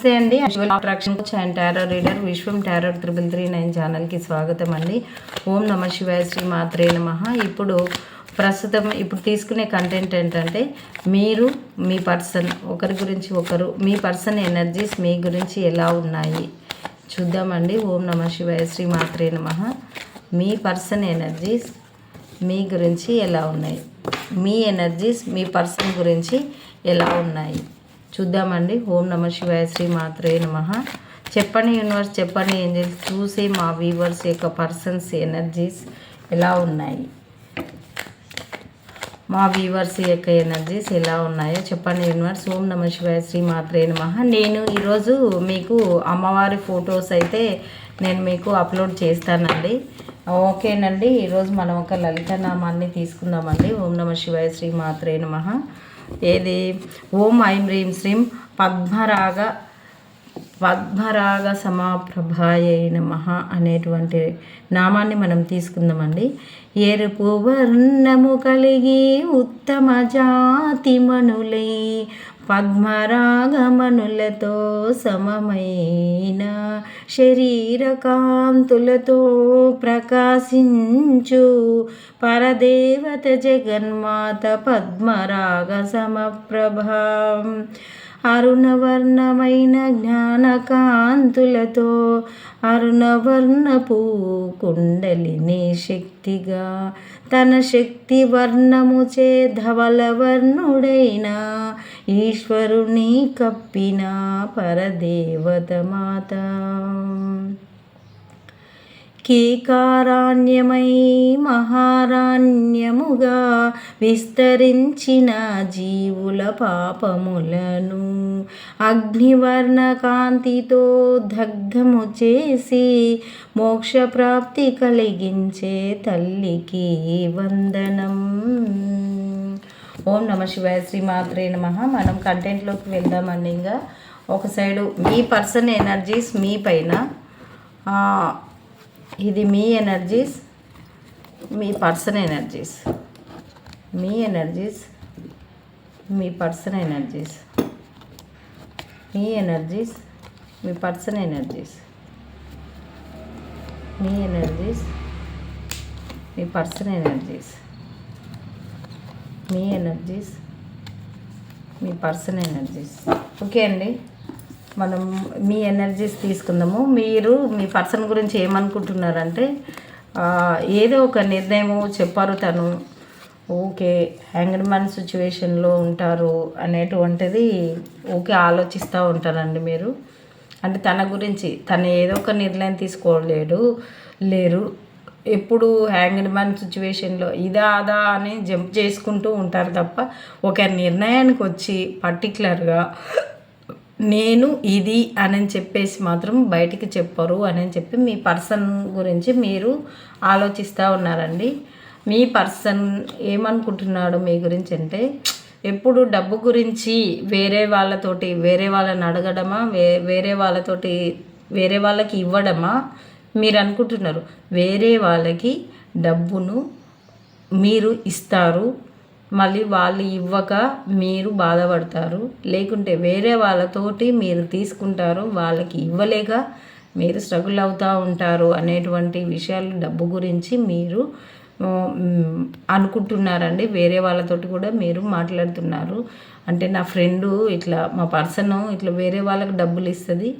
నమస్తే అండి. Attraction and tarot reader Vishwam tarot triple three nine ఛానల్కి స్వాగతం అండి. ఓం నమ శివాయ శ్రీ మాత్రే నమ. ఇప్పుడు ప్రస్తుతం ఇప్పుడు తీసుకునే కంటెంట్ ఏంటంటే మీరు మీ పర్సన్ ఒకరి గురించి ఒకరు మీ పర్సన్ ఎనర్జీస్ మీ గురించి ఎలా ఉన్నాయి? చూద్దామండి. ఓం నమ శివాయ శ్రీ మాత్రే నమ. మీ పర్సన్ ఎనర్జీస్ మీ గురించి ఎలా ఉన్నాయి? మీ ఎనర్జీస్ మీ పర్సన్ గురించి ఎలా ఉన్నాయి? చూద్దామండి. ఓం నమ శివాయ శ్రీ మాత్రే నమ. చెప్పండి యూనివర్స్ చెప్పండి ఏంజల్స్. చూసి మా వీవర్స్ యొక్క పర్సన్స్ ఎనర్జీస్ ఎలా ఉన్నాయి? మా వీవర్స్ యొక్క ఎనర్జీస్ ఎలా ఉన్నాయో చెప్పండి యూనివర్స్. ఓం నమ శివాయ శ్రీ మాత్రే నమ. నేను ఈరోజు మీకు అమ్మవారి ఫొటోస్ అయితే నేను మీకు అప్లోడ్ చేస్తానండి. ఓకేనండి. ఈరోజు మనం ఒక లలిత నామాన్ని తీసుకుందామండి. ఓం నమ శివాయ శ్రీ మాత్రే నమ. ఏది? ఓం ఐం హ్రీం శ్రీం పద్మరాగ పద్మరాగ సమాప్రభాయ నమః అనేటువంటి నామాన్ని మనం తీసుకుందామండి. ఎరుపు వర్ణము కలిగి ఉత్తమ జాతి మనులై పద్మరాగమనులతో సమమైన శరీరకాంతులతో ప్రకాశించు పరదేవత జగన్మాత పద్మరాగ సమప్రభాం. అరుణవర్ణమైన జ్ఞానకాంతులతో అరుణవర్ణపు కుండలిని శక్తిగా తన శక్తి వర్ణముచే ధవలవర్ణుడైనా ఈశ్వరుని కప్పిన పరదేవత మాత. కీకారాణ్యమై మహారాణ్యముగా విస్తరించిన జీవుల పాపములను అగ్నివర్ణ కాంతితో దగ్ధము చేసి మోక్షప్రాప్తి కలిగించే తల్లికి వందనం. ఓం నమ శివాయ శ్రీమాత్రే నమ. మనం కంటెంట్లోకి వెళ్దామండి ఇంకా. ఒక సైడు మీ పర్సన్ ఎనర్జీస్ మీ పైన. ఇది మీ ఎనర్జీస్ మీ పర్సన్ ఎనర్జీస్ మీ ఎనర్జీస్ మీ పర్సన్ ఎనర్జీస్ మీ ఎనర్జీస్ మీ పర్సన్ ఎనర్జీస్ మీ ఎనర్జీస్ మీ పర్సన్ ఎనర్జీస్ మీ ఎనర్జీస్ మీ పర్సన్ ఎనర్జీస్ ఓకే అండి? మనం మీ ఎనర్జీస్ తీసుకుందాము. మీరు మీ పర్సన్ గురించి ఏమనుకుంటున్నారంటే ఏదో ఒక నిర్ణయము చెప్పారు తను. ఓకే హ్యాంగ్డ్ మ్యాన్ సిచ్యువేషన్లో ఉంటారు అనేటువంటిది ఓకే ఆలోచిస్తూ ఉంటారండి మీరు. అంటే తన గురించి తను ఏదో ఒక నిర్ణయం తీసుకోలేడు లేరు. ఎప్పుడు హ్యాంగ్డ్ మ్యాన్ సిచ్యువేషన్లో ఇదా అదా అని జంప్ చేసుకుంటూ ఉంటారు తప్ప ఒక నిర్ణయానికి వచ్చి పర్టికులర్గా నేను ఇది అని చెప్పేసి మాత్రం బయటికి చెప్పరు అని చెప్పి మీ పర్సన్ గురించి మీరు ఆలోచిస్తూ ఉన్నారండి. మీ పర్సన్ ఏమనుకుంటున్నాడు మీ గురించి అంటే ఎప్పుడు డబ్బు గురించి వేరే వాళ్ళతోటి వేరే వాళ్ళని అడగడమా వే వేరే వాళ్ళతోటి వేరే వాళ్ళకి ఇవ్వడమా మీరు అనుకుంటున్నారు వేరే వాళ్ళకి డబ్బును మీరు ఇస్తారు. మళ్ళీ వాళ్ళు ఇవ్వక మీరు బాధపడతారు. లేకుంటే వేరే వాళ్ళతోటి మీరు తీసుకుంటారు. వాళ్ళకి ఇవ్వలేక మీరు స్ట్రగుల్ అవుతూ ఉంటారు అనేటువంటి విషయాలు డబ్బు గురించి మీరు అనుకుంటున్నారండి. వేరే వాళ్ళతోటి కూడా మీరు మాట్లాడుతున్నారు. అంటే నా ఫ్రెండు ఇట్లా మా పర్సన్ ఇట్లా వేరే వాళ్ళకి డబ్బులు ఇస్తుంది.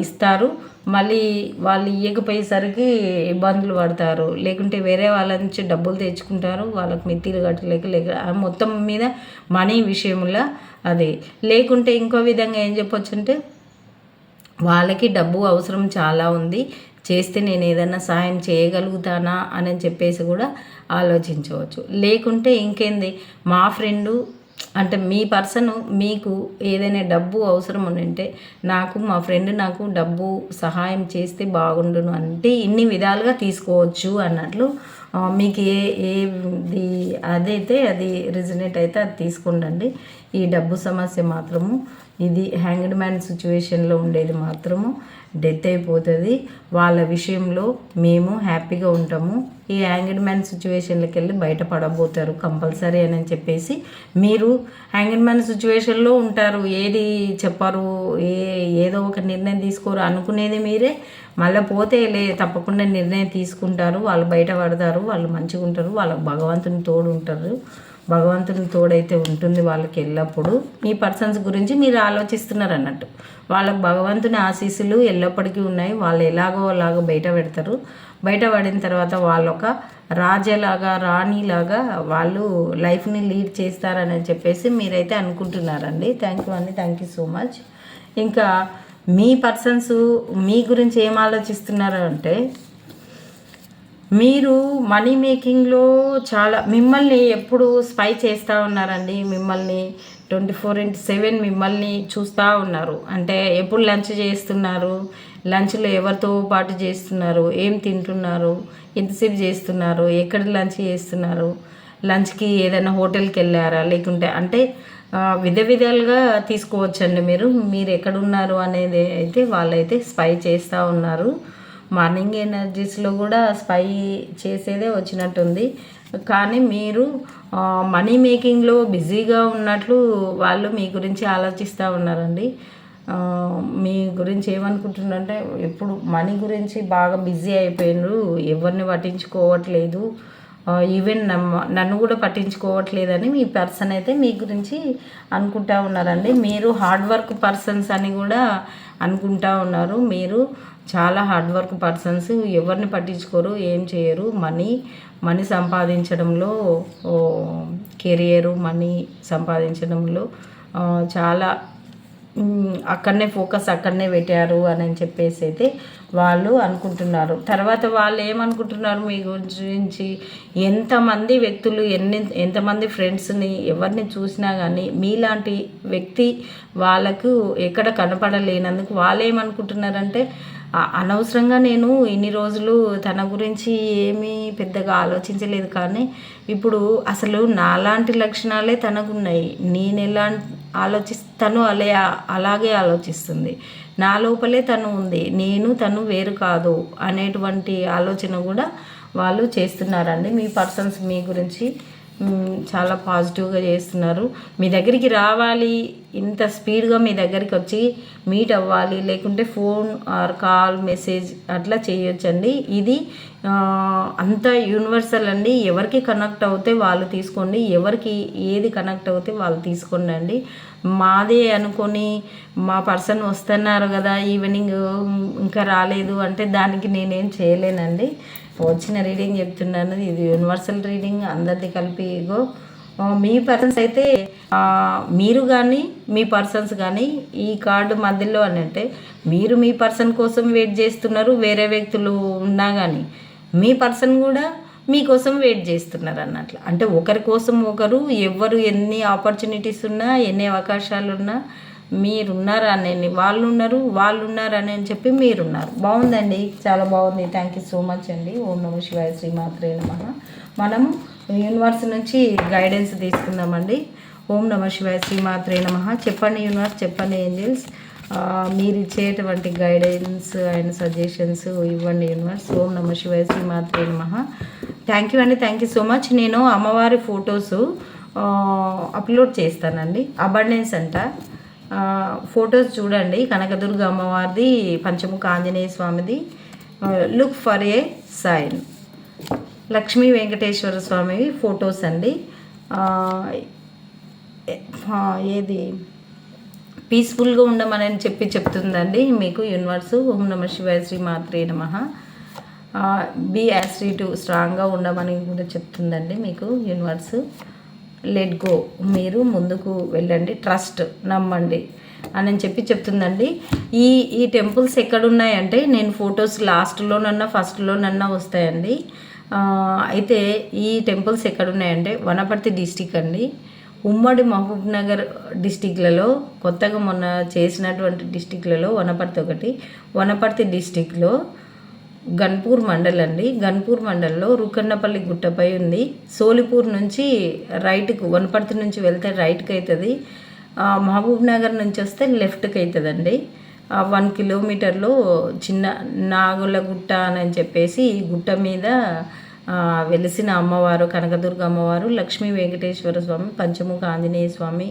ఇస్తారు. మళ్ళీ వాళ్ళు ఇవ్వకపోయేసరికి ఇబ్బందులు పడతారు. లేకుంటే వేరే వాళ్ళ నుంచి డబ్బులు తెచ్చుకుంటారు. వాళ్ళకి మిత్తిలు కట్టలేక లేక మొత్తం మీద మనీ విషయంలో అది. లేకుంటే ఇంకో విధంగా ఏం చెప్పొచ్చు అంటే వాళ్ళకి డబ్బు అవసరం చాలా ఉంది. చేస్తే నేను ఏదైనా సహాయం చేయగలుగుతానా అని చెప్పేసి కూడా ఆలోచించవచ్చు. లేకుంటే ఇంకేంది? మా ఫ్రెండు అంటే మీ పర్సన్ మీకు ఏదైనా డబ్బు అవసరం ఉంటే నాకు మా ఫ్రెండ్ నాకు డబ్బు సహాయం చేస్తే బాగుండును అంటే ఇన్ని విధాలుగా తీసుకోవచ్చు అన్నట్లు మీకు ఏ ఏది అదైతే అది రిజనేట్ అయితే అది తీసుకుండండి. ఈ డబ్బు సమస్య మాత్రము ఇది హ్యాంగ్డ్ మ్యాన్ సిచ్యువేషన్లో ఉండేది మాత్రము డెత్ అయిపోతుంది. వాళ్ళ విషయంలో మేము హ్యాపీగా ఉంటాము. ఈ హ్యాంగ్డ్ మ్యాన్ సిచ్యువేషన్లకి వెళ్ళి బయటపడబోతారు కంపల్సరీ అని చెప్పేసి మీరు హ్యాంగ్డ్ మ్యాన్ సిచ్యువేషన్లో ఉంటారు. ఏది చెప్పారు? ఏ ఏదో ఒక నిర్ణయం తీసుకోరు అనుకునేది మీరే. మళ్ళీ పోతే లే తప్పకుండా నిర్ణయం తీసుకుంటారు. వాళ్ళు బయటపడతారు వాళ్ళు మంచిగా ఉంటారు. వాళ్ళకి భగవంతుని తోడు ఉంటారు. భగవంతుని తోడైతే ఉంటుంది వాళ్ళకి ఎల్లప్పుడూ. మీ పర్సన్స్ గురించి మీరు ఆలోచిస్తున్నారు అన్నట్టు. వాళ్ళకి భగవంతుని ఆశీస్సులు ఎల్లప్పటికీ ఉన్నాయి. వాళ్ళు ఎలాగో అలాగో బయట పెడతారు. బయట పడిన తర్వాత వాళ్ళు ఒక రాజలాగా రాణిలాగా వాళ్ళు లైఫ్ని లీడ్ చేస్తారని చెప్పేసి మీరైతే అనుకుంటున్నారండి. థ్యాంక్ యూ అండి. Thank you so much. ఇంకా మీ పర్సన్స్ మీ గురించి ఏం ఆలోచిస్తున్నారు అంటే మీరు మనీ మేకింగ్లో చాలా మిమ్మల్ని ఎప్పుడు స్పై చేస్తూ ఉన్నారండి? మిమ్మల్ని ట్వంటీ ఫోర్ ఇంటూ సెవెన్ మిమ్మల్ని చూస్తూ ఉన్నారు. అంటే ఎప్పుడు లంచ్ చేస్తున్నారు? లంచ్లో ఎవరితో పాటు చేస్తున్నారు? ఏం తింటున్నారు? ఎంతసేపు చేస్తున్నారు? ఎక్కడ లంచ్ చేస్తున్నారు? లంచ్కి ఏదైనా హోటల్కి వెళ్ళారా? లేకుంటే అంటే విధ విధాలుగా తీసుకోవచ్చండి మీరు. మీరు ఎక్కడున్నారు అనేది అయితే వాళ్ళైతే స్పై చేస్తూ ఉన్నారు. మార్నింగ్ ఎనర్జీస్లో కూడా స్పై చేసేదే వచ్చినట్టుంది. కానీ మీరు మనీ మేకింగ్లో బిజీగా ఉన్నట్లు వాళ్ళు మీ గురించి ఆలోచిస్తూ ఉన్నారండి. మీ గురించి ఏమనుకుంటున్నారంటే ఎప్పుడు మనీ గురించి బాగా బిజీ అయిపోయినారు ఎవరిని పట్టించుకోవట్లేదు. ఈవెన్ నన్ను కూడా పట్టించుకోవట్లేదని మీ పర్సన్ అయితే మీ గురించి అనుకుంటా ఉన్నారండి. మీరు హార్డ్ వర్క్ పర్సన్స్ అని కూడా అనుకుంటా ఉన్నారు. మీరు చాలా హార్డ్ వర్క్ పర్సన్స్ ఎవరిని పట్టించుకోరు ఏం చేయరు. మనీ మనీ సంపాదించడంలో కెరియరు మనీ సంపాదించడంలో చాలా అక్కడనే ఫోకస్ అక్కడనే పెట్టారు అని చెప్పేసి అయితే వాళ్ళు అనుకుంటున్నారు. తర్వాత వాళ్ళు ఏమనుకుంటున్నారు మీ గురించి? ఎంతమంది వ్యక్తులు ఎన్ని ఎంతమంది ఫ్రెండ్స్ని ఎవరిని చూసినా కానీ మీలాంటి వ్యక్తి వాళ్ళకు ఎక్కడ కనపడలేనందుకు వాళ్ళు ఏమనుకుంటున్నారంటే అనవసరంగా నేను ఇన్ని రోజులు తన గురించి ఏమీ పెద్దగా ఆలోచించలేదు కానీ ఇప్పుడు అసలు నాలాంటి లక్షణాలే తనకున్నాయి. నేను ఎలా ఆలోచిస్తాను అలే అలాగే ఆలోచిస్తుంది. నా లోపలే తను ఉంది నేను తను వేరు కాదు అనేటువంటి ఆలోచన కూడా వాళ్ళు చేస్తున్నారండి. మీ పర్సన్స్ మీ గురించి చాలా పాజిటివ్గా చేస్తున్నారు. మీ దగ్గరికి రావాలి ఇంత స్పీడ్గా మీ దగ్గరికి వచ్చి మీట్ అవ్వాలి లేకుంటే ఫోన్ ఆర్ కాల్ మెసేజ్ అట్లా చేయొచ్చండి. ఇది అంత యూనివర్సల్ అండి. ఎవరికి కనెక్ట్ అవుతే వాళ్ళు తీసుకోండి. ఎవరికి ఏది కనెక్ట్ అవుతే వాళ్ళు తీసుకోండి అండి. మాదే అనుకొని మా పర్సన్ వస్తున్నారు కదా ఈవినింగ్ ఇంకా రాలేదు అంటే దానికి నేనేం చేయలేనండి. వచ్చిన రీడింగ్ చెప్తున్నాను. ఇది యూనివర్సల్ రీడింగ్. అందరిది కలిపి ఇగో మీ పర్సన్స్ అయితే మీరు కానీ మీ పర్సన్స్ కానీ ఈ కార్డు మధ్యలో అని అంటే మీరు మీ పర్సన్ కోసం వెయిట్ చేస్తున్నారు వేరే వ్యక్తులు ఉన్నా కానీ మీ పర్సన్ కూడా మీకోసం వెయిట్ చేస్తున్నారు అన్నట్లు. అంటే ఒకరి కోసం ఒకరు ఎవరు ఎన్ని ఆపర్చునిటీస్ ఉన్నా ఎన్ని అవకాశాలు ఉన్నా మీరున్నారు అని వాళ్ళు ఉన్నారు వాళ్ళు ఉన్నారు అని అని చెప్పి మీరున్నారు బాగుందండి. చాలా బాగుంది. థ్యాంక్ యూ సో మచ్ అండి. ఓం నమ శివాయ శ్రీమాత్రే నమ. మనము యూనివర్స్ నుంచి గైడెన్స్ తీసుకుందామండి. ఓం నమ శివాయ శ్రీమాత్రే నమ. చెప్పండి యూనివర్స్ చెప్పండి ఏంజల్స్. మీరు ఇచ్చేటువంటి గైడెన్స్ అండ్ సజెషన్స్ ఇవ్వండి యూనివర్స్. ఓం నమ శివాయ శ్రీమాత్రే నమ. థ్యాంక్ యూ అండి థ్యాంక్ యూ సో మచ్ నేను అమ్మవారి ఫొటోస్ అప్లోడ్ చేస్తానండి. అబండెన్స్ అంట. ఫొటోస్ చూడండి. కనకదుర్గ అమ్మవారిది పంచముఖ ఆంజనేయ స్వామిది. Look for a sign Lakshmi Venkateswara Swami photos అండి. ఏది? పీస్ఫుల్గా ఉండమని చెప్పి చెప్తుందండి మీకు యూనివర్స్. ఓం నమ శివాయ శ్రీ మాత్రే నమ. బి యాసిడ్ టు స్ట్రాంగ్గా ఉండమని కూడా చెప్తుందండి మీకు యూనివర్స్. Let go. మీరు ముందుకు వెళ్ళండి. ట్రస్ట్. నమ్మండి అని చెప్పి చెప్తుందండి. ఈ ఈ టెంపుల్స్ ఎక్కడున్నాయంటే నేను ఫొటోస్ లాస్ట్లోనన్నా ఫస్ట్లోనన్నా వస్తాయండి. అయితే ఈ టెంపుల్స్ ఎక్కడున్నాయంటే వనపర్తి డిస్టిక్ అండి. ఉమ్మడి మహబూబ్ నగర్ డిస్టిక్లలో కొత్తగా మొన్న చేసినటువంటి డిస్టిక్లలో వనపర్తి ఒకటి. వనపర్తి డిస్టిక్లో గన్పూర్ మండల్ అండి. గన్పూర్ మండల్లో రుకన్నపల్లి గుట్టపై ఉంది. సోలిపూర్ నుంచి రైట్కు వనపర్తి నుంచి వెళ్తే రైట్కి అవుతుంది మహబూబ్ నగర్ నుంచి వస్తే లెఫ్ట్కి అవుతుందండి వన్ కిలోమీటర్లో చిన్న నాగులగుట్ట అని చెప్పేసి ఈ గుట్ట మీద వెలిసిన అమ్మవారు కనకదుర్గ అమ్మవారు లక్ష్మీ వెంకటేశ్వర స్వామి పంచముఖ ఆంజనేయ స్వామి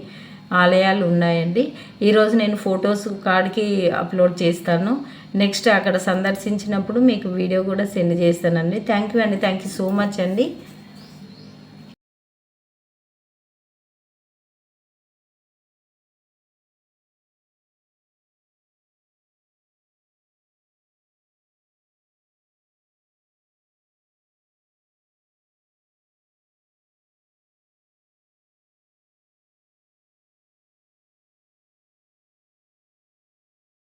ఆలయాలు ఉన్నాయండి. ఈరోజు నేను ఫొటోస్ కాడికి అప్లోడ్ చేస్తాను. నెక్స్ట్ అక్కడ సందర్శించినప్పుడు మీకు వీడియో కూడా సెండ్ చేస్తానండి. థ్యాంక్ యూ అండి. థ్యాంక్ యూ సో మచ్ అండి.